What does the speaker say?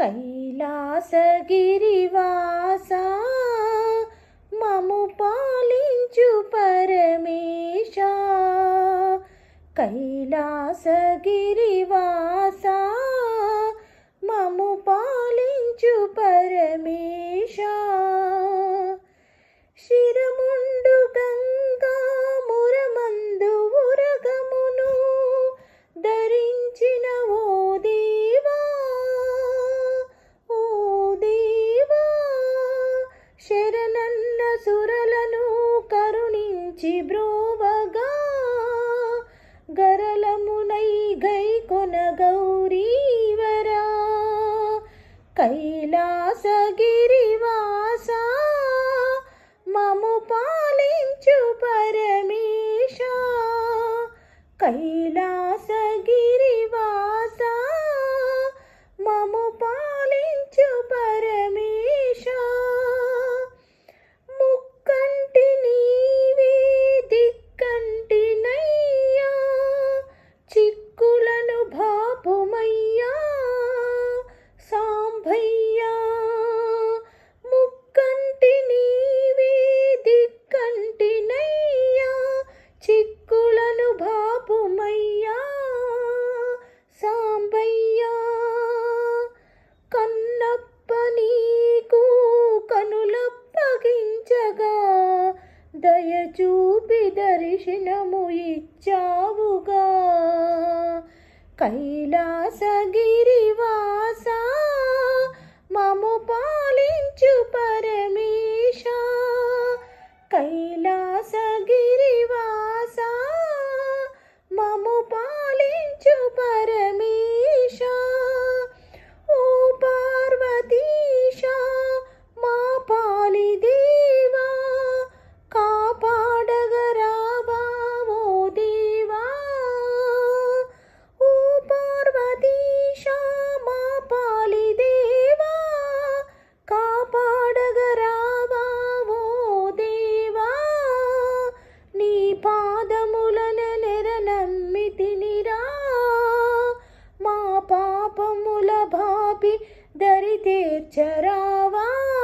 కైలాసగిరివాస మము పాలించు పరమేశ. కైలాసగిరివా de bruxo. దయచూపి దర్శనము ఇచ్చావుగా. కైలాసగిరివా पि दरिते वा